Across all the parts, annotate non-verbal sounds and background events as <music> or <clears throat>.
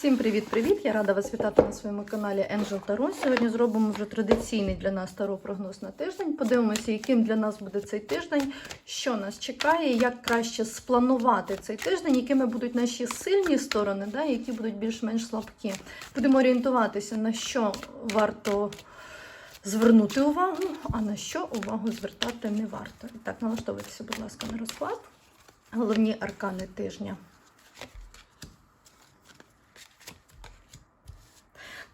Всім привіт-привіт! Я рада вас вітати на своєму каналі Angel Tarot. Сьогодні зробимо вже традиційний для нас таро прогноз на тиждень. Подивимося, яким для нас буде цей тиждень, що нас чекає, як краще спланувати цей тиждень, якими будуть наші сильні сторони, да, які будуть більш-менш слабкі. Будемо орієнтуватися, на що варто звернути увагу, а на що увагу звертати не варто. І так, налаштовуйтеся, будь ласка, на розклад. Головні аркани тижня.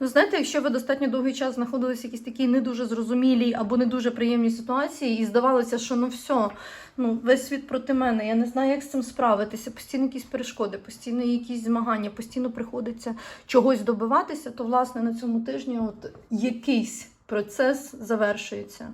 Ну, знаєте, якщо ви достатньо довгий час знаходилися в якійсь такій не дуже зрозумілій або не дуже приємній ситуації, і здавалося, що ну все, ну весь світ проти мене, я не знаю, як з цим справитися, постійно якісь перешкоди, постійно якісь змагання, постійно приходиться чогось добиватися, то власне на цьому тижні от якийсь процес завершується.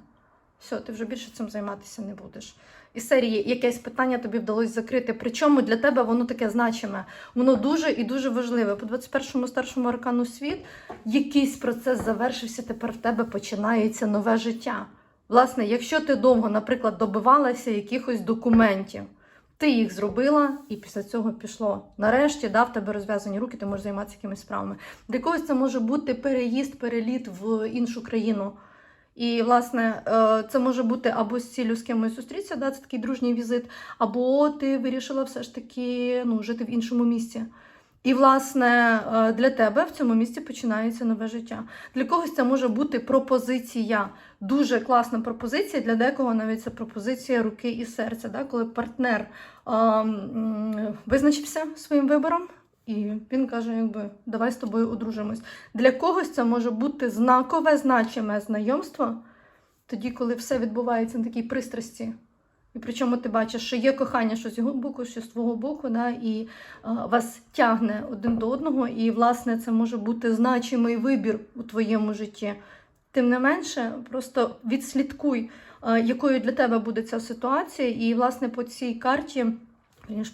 Все, ти вже більше цим займатися не будеш. Із серії якесь питання тобі вдалося закрити. Причому для тебе воно таке значиме. Воно дуже і дуже важливе. По 21-му старшому аркану світ якийсь процес завершився, тепер в тебе починається нове життя. Власне, якщо ти довго, наприклад, добивалася якихось документів, ти їх зробила, і після цього пішло. Нарешті да, в тебе розв'язані руки, ти можеш займатися якимись справами. Для когось це може бути переїзд, переліт в іншу країну. І, власне, е, це може бути або з ціллю з кимось зустрітися, да, це такий дружній візит, або ти вирішила все ж таки ну, жити в іншому місці. І, власне, е, для тебе в цьому місці починається нове життя. Для когось це може бути пропозиція. Дуже класна пропозиція. Для декого навіть це пропозиція руки і серця, да, коли партнер е, м, визначився своїм вибором. І він каже, якби давай з тобою одружимось. Для когось це може бути знакове, значиме знайомство, тоді, коли все відбувається на такій пристрасті. І причому ти бачиш, що є кохання, що з його боку, що з твого боку, да, і а, вас тягне один до одного, і, власне, це може бути значимий вибір у твоєму житті. Тим не менше, просто відслідкуй, а, якою для тебе буде ця ситуація, і, власне, по цій карті.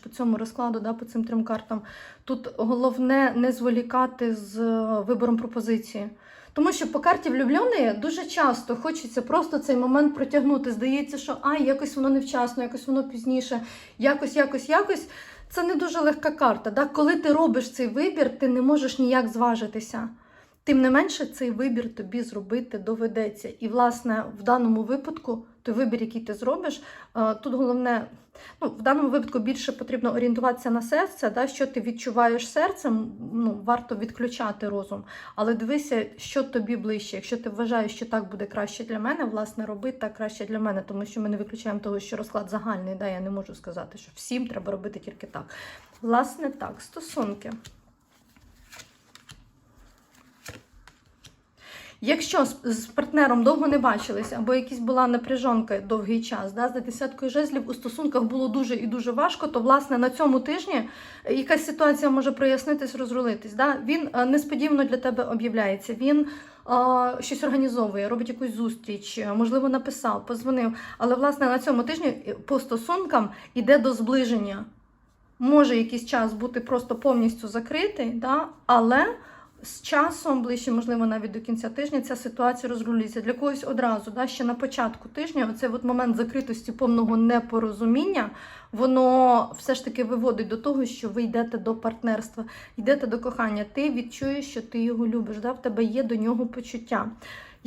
По цьому розкладу, да, по цим трьом картам, тут головне не зволікати з е, вибором пропозиції. Тому що по карті влюбленої дуже часто хочеться просто цей момент протягнути. Здається, що ай, якось воно невчасно, якось воно пізніше, якось, якось, якось. Це не дуже легка карта. Да? Коли ти робиш цей вибір, ти не можеш ніяк зважитися. Тим не менше, цей вибір тобі зробити доведеться. І, власне, в даному випадку, той вибір, який ти зробиш, е, тут головне, ну, в даному випадку більше потрібно орієнтуватися на серце, да, що ти відчуваєш серцем, ну, варто відключати розум. Але дивися, що тобі ближче. Якщо ти вважаєш, що так буде краще для мене, власне, роби так краще для мене, тому що ми не виключаємо того, що розклад загальний, да, я не можу сказати, що всім треба робити тільки так. Власне, так, стосунки. Якщо з, партнером довго не бачилися, або якась була напряжонка довгий час, да, за десяткою жезлів у стосунках було дуже і дуже важко, то власне на цьому тижні якась ситуація може прояснитись, розрулитись. Да? Він е, несподівано для тебе об'являється. Він е, щось організовує, робить якусь зустріч, е, можливо, написав, позвонив. Але власне на цьому тижні е, по стосункам іде до зближення. Може якийсь час бути просто повністю закритий, да? але з часом, ближче, можливо, навіть до кінця тижня, ця ситуація розрулюється. Для когось одразу, да, ще на початку тижня, оцей от момент закритості повного непорозуміння, воно все ж таки виводить до того, що ви йдете до партнерства, йдете до кохання. Ти відчуєш, що ти його любиш, да, в тебе є до нього почуття.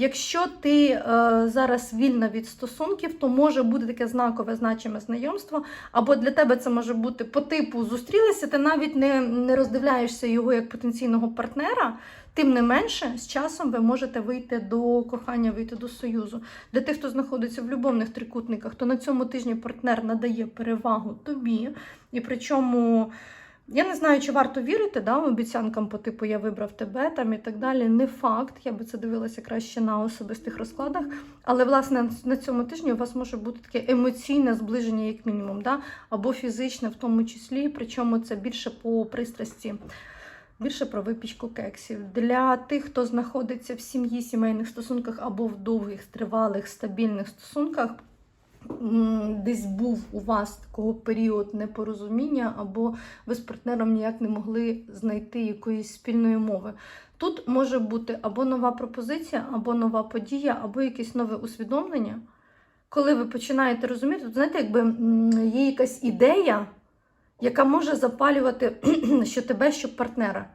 Якщо ти е, зараз вільна від стосунків, то може бути таке знакове значиме знайомство, або для тебе це може бути по типу зустрілися, ти навіть не, не роздивляєшся його як потенційного партнера. Тим не менше, з часом ви можете вийти до кохання, вийти до союзу. Для тих, хто знаходиться в любовних трикутниках, то на цьому тижні партнер надає перевагу тобі, і причому. Я не знаю, чи варто вірити да, обіцянкам по типу я вибрав тебе там і так далі. Не факт. Я би це дивилася краще на особистих розкладах. Але, власне, на цьому тижні у вас може бути таке емоційне зближення, як мінімум, да? або фізичне, в тому числі. Причому це більше по пристрасті, більше про випічку кексів. Для тих, хто знаходиться в сім'ї, сімейних стосунках або в довгих, тривалих, стабільних стосунках десь був у вас такого період непорозуміння, або ви з партнером ніяк не могли знайти якоїсь спільної мови. Тут може бути або нова пропозиція, або нова подія, або якесь нове усвідомлення. Коли ви починаєте розуміти, то знаєте, якби є якась ідея, яка може запалювати <clears throat> що тебе, що партнера.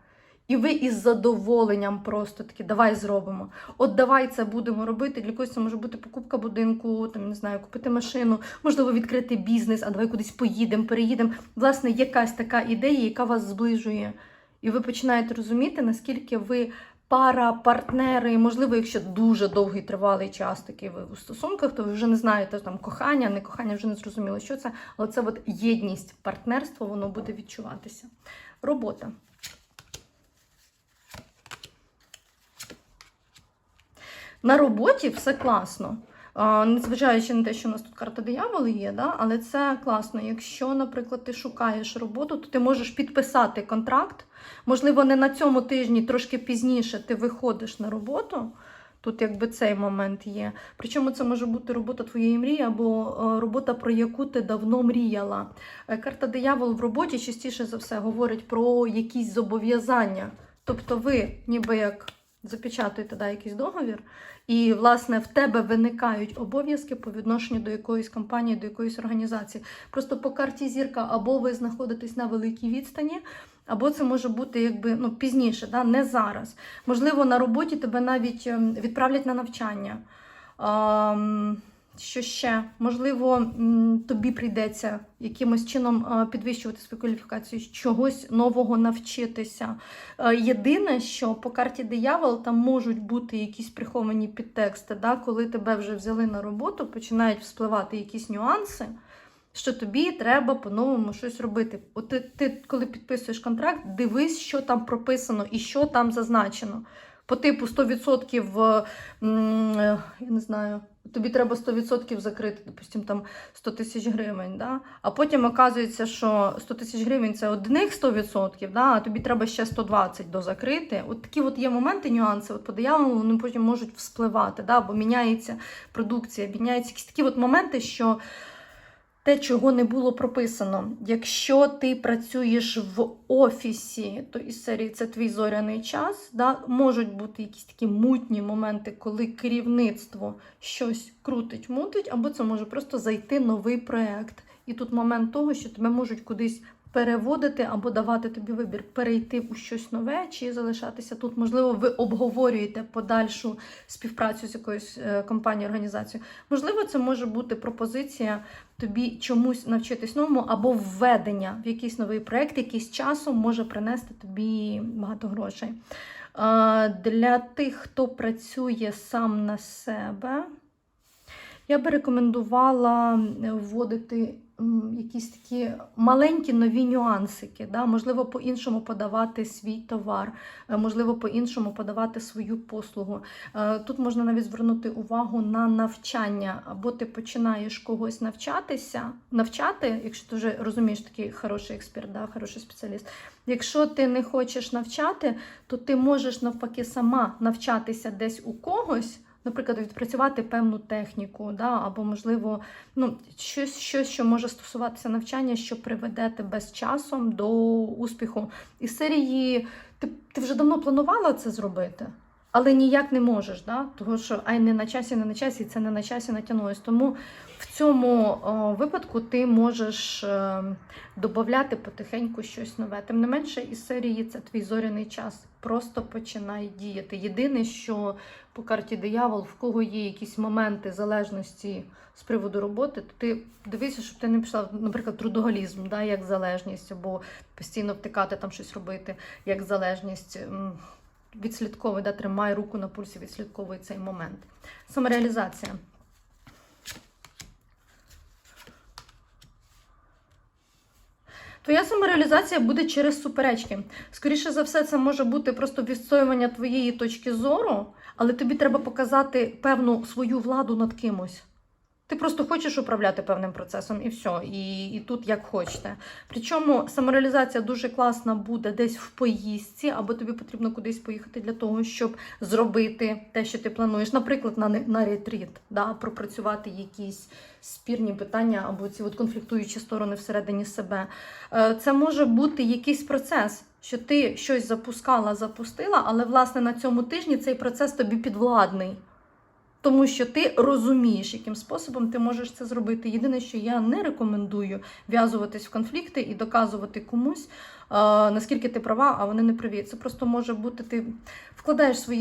І ви із задоволенням просто такі, давай зробимо. От давай це будемо робити. Для когось це може бути покупка будинку, там не знаю, купити машину, можливо, відкрити бізнес, а давай кудись поїдемо, переїдемо. Власне, якась така ідея, яка вас зближує. І ви починаєте розуміти, наскільки ви пара, партнери, можливо, якщо дуже довгий тривалий час такий ви у стосунках, то ви вже не знаєте там кохання, не кохання, вже не зрозуміло, що це, але це от єдність, партнерство, воно буде відчуватися. Робота. На роботі все класно. Незважаючи на те, що у нас тут карта дияволи є, да? але це класно. Якщо, наприклад, ти шукаєш роботу, то ти можеш підписати контракт. Можливо, не на цьому тижні, трошки пізніше ти виходиш на роботу. Тут якби цей момент є. Причому це може бути робота твоєї мрії або е, робота, про яку ти давно мріяла. Е, Карта диявол в роботі частіше за все говорить про якісь зобов'язання. Тобто ви ніби як запечатуєте да, якийсь договір, і, власне, в тебе виникають обов'язки по відношенню до якоїсь компанії, до якоїсь організації. Просто по карті зірка або ви знаходитесь на великій відстані, або це може бути якби ну, пізніше, да? не зараз. Можливо, на роботі тебе навіть ем, відправлять на навчання. Ам, що ще? Можливо, тобі прийдеться якимось чином е, підвищувати свою кваліфікацію, чогось нового навчитися. Е, Єдине, що по карті диявол там можуть бути якісь приховані підтексти, да? коли тебе вже взяли на роботу, починають вспливати якісь нюанси. Що тобі треба по-новому щось робити. От ти, ти, коли підписуєш контракт, дивись, що там прописано і що там зазначено. По типу 100%, е, я не знаю, тобі треба 100% закрити, допустим, там 100 тисяч гривень. Да? А потім оказується, що 100 тисяч гривень це одних 100%, да? а тобі треба ще 120 дозакрити. От такі от є моменти, нюанси. От по дияволу вони потім можуть вспливати, да? бо міняється продукція, міняються якісь такі от моменти, що те, чого не було прописано. Якщо ти працюєш в офісі, то із серії це твій зоряний час. Да? Можуть бути якісь такі мутні моменти, коли керівництво щось крутить, мутить, або це може просто зайти новий проєкт. І тут момент того, що тебе можуть кудись переводити або давати тобі вибір, перейти у щось нове чи залишатися тут. Можливо, ви обговорюєте подальшу співпрацю з якоюсь е, компанією, організацією. Можливо, це може бути пропозиція тобі чомусь навчитись новому або введення в якийсь новий проєкт, який з часом може принести тобі багато грошей. Е, Для тих, хто працює сам на себе, я би рекомендувала вводити якісь такі маленькі нові нюансики. Да? Можливо, по-іншому подавати свій товар, е, можливо, по-іншому подавати свою послугу. Е, Тут можна навіть звернути увагу на навчання, або ти починаєш когось навчатися, навчати, якщо ти вже розумієш такий хороший експерт, да? хороший спеціаліст. Якщо ти не хочеш навчати, то ти можеш навпаки сама навчатися десь у когось. Наприклад, відпрацювати певну техніку, да, або, можливо, ну, щось, щось, що може стосуватися навчання, що приведе тебе з часом до успіху. І серії ти, ти вже давно планувала це зробити, але ніяк не можеш, да? тому що ай не на часі, не на часі, і це не на часі натягнулось. Тому в цьому о, випадку ти можеш е, додати потихеньку щось нове. Тим не менше, із серії це твій зоряний час. Просто починай діяти. Єдине, що по карті диявол, в кого є якісь моменти залежності з приводу роботи, то ти дивися, щоб ти не пішла, наприклад, трудоголізм, да, як залежність, або постійно втикати там щось робити, як залежність. М, Відслідковуй, да, тримай руку на пульсі, відслідковуй цей момент. Самореалізація. Твоя самореалізація буде через суперечки. Скоріше за все, це може бути просто відстоювання твоєї точки зору, але тобі треба показати певну свою владу над кимось. Ти просто хочеш управляти певним процесом і все, і, і тут як хочете. Причому самореалізація дуже класна буде десь в поїздці, або тобі потрібно кудись поїхати для того, щоб зробити те, що ти плануєш. Наприклад, на, на ретріт, да, пропрацювати якісь спірні питання або ці от конфліктуючі сторони всередині себе. Е, Це може бути якийсь процес, що ти щось запускала, запустила, але власне на цьому тижні цей процес тобі підвладний. Тому що ти розумієш, яким способом ти можеш це зробити. Єдине, що я не рекомендую в'язуватись в конфлікти і доказувати комусь, е, наскільки ти права, а вони не праві. Це просто може бути ти вкладаєш свої.